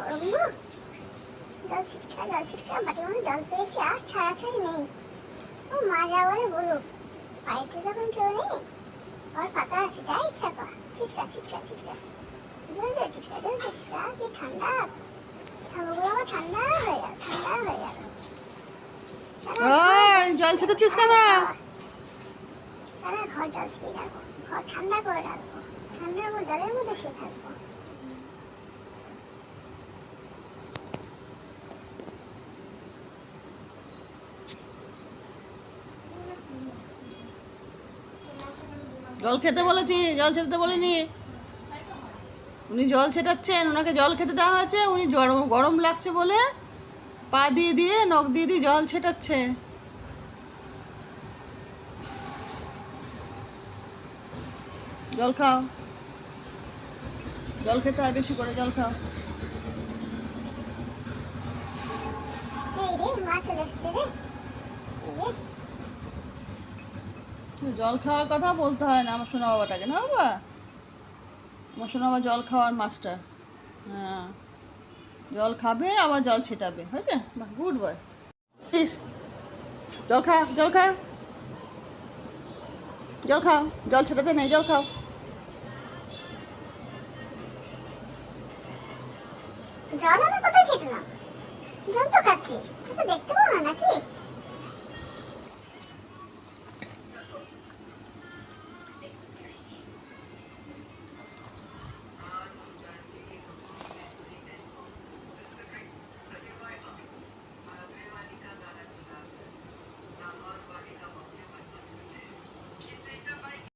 গরম গো জল ছিটকা জল ছিটকা বাটির মধ্যে জল পেয়েছি আর ছাড়াছাড়ি নেই ও মা যা বলে বলুক বাড়িতে যখন কেউ নেই ঘর ফাঁকা আছে যা ইচ্ছা কর ছিটকা ছিটকা ছিটকা ছিটকা ছিটকা কি ঠান্ডা থামগুলো আমার ঠান্ডা হয়ে গেল ঠান্ডা হয়ে গেল জল কেন? ঘর জল ছিটিয়ে রাখব, ঘর ঠান্ডা করে রাখব, ঠান্ডার জলের মধ্যে শুয়ে থাকব জল খেতে বলেছি, জল ছেটাতে বলিনি। উনি জল ছেটাচ্ছেন, ওনাকে জল খেতে দেওয়া হয়েছে, উনি গরম লাগছে বলে পা দিয়ে দিয়ে, নখ দিয়ে দিয়ে জল ছেটাচ্ছে। জল খাও। জল খেতে হয় বেশি করে, জল খাও। মা চলে এসছে রে। জল খাওয়ার কথা বলতে হয় না আমার সোনা বাবাটাকে, না বাবা? আমার সোনা বাবা জল খাওয়ার মাস্টার হ্যাঁ। জল খাবে, আবার জল ছেটাবে, হয়েছে? গুড বয় জল খাও জল খাও জল খাও জল ছেটাতে নেই, জল খাও। জল আমি কোথায় ছিটলাম জল তো খাচ্ছি। দেখতে পাবো নাকি?